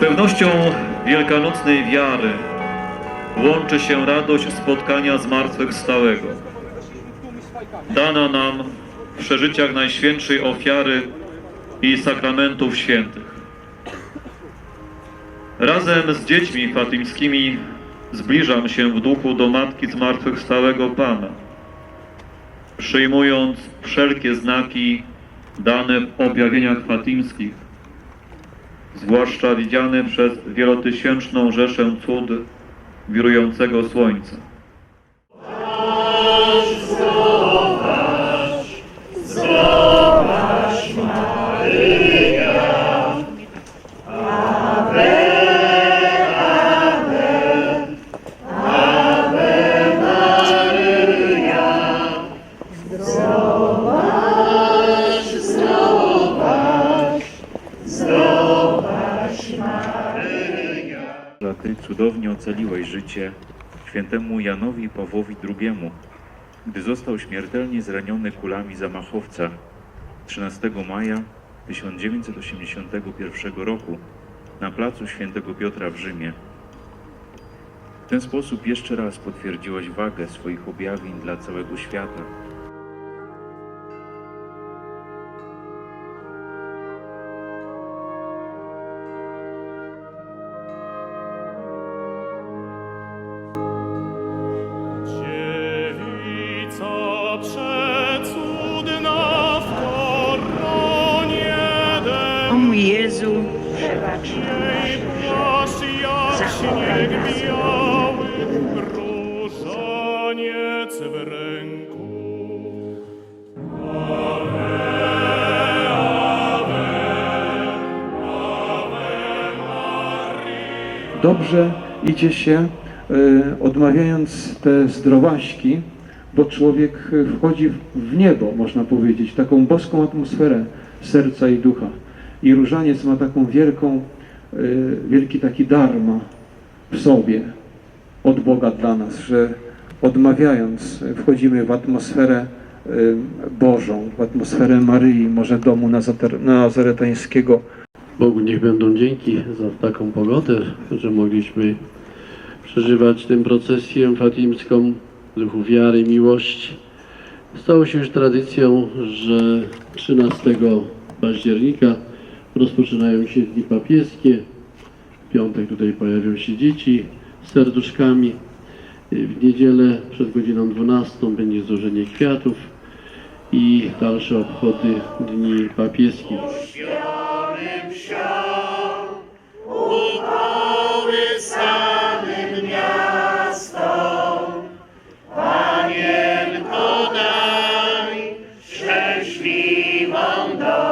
pewnością wielkanocnej wiary łączy się radość spotkania zmartwychwstałego. Dana nam w przeżyciach Najświętszej Ofiary i sakramentów świętych. Razem z dziećmi fatimskimi zbliżam się w duchu do Matki Zmartwychwstałego Pana, przyjmując wszelkie znaki dane w objawieniach fatimskich, zwłaszcza widziany przez wielotysięczną rzeszę cud wirującego słońca. Że Ty cudownie ocaliłeś życie świętemu Janowi Pawłowi II, gdy został śmiertelnie zraniony kulami zamachowca 13 maja 1981 roku na placu Świętego Piotra w Rzymie. W ten sposób jeszcze raz potwierdziłeś wagę swoich objawień dla całego świata. Jezu. Dobrze idzie się y, odmawiając te zdrowaśki, bo człowiek y, wchodzi w niebo, można powiedzieć, taką boską atmosferę serca i ducha. I różaniec ma taką wielką, y, wielki taki dar ma w sobie od Boga dla nas, że odmawiając wchodzimy w atmosferę y, Bożą, w atmosferę Maryi, może domu nazaretańskiego, Bogu niech będą dzięki za taką pogodę, że mogliśmy przeżywać tę procesję fatimską w duchu wiary, miłości. Stało się już tradycją, że 13 października Rozpoczynają się dni papieskie. W piątek tutaj pojawią się dzieci z serduszkami. W niedzielę przed godziną 12 będzie złożenie kwiatów i dalsze obchody dni papieskich. Panienko daj szczęśliwą dom.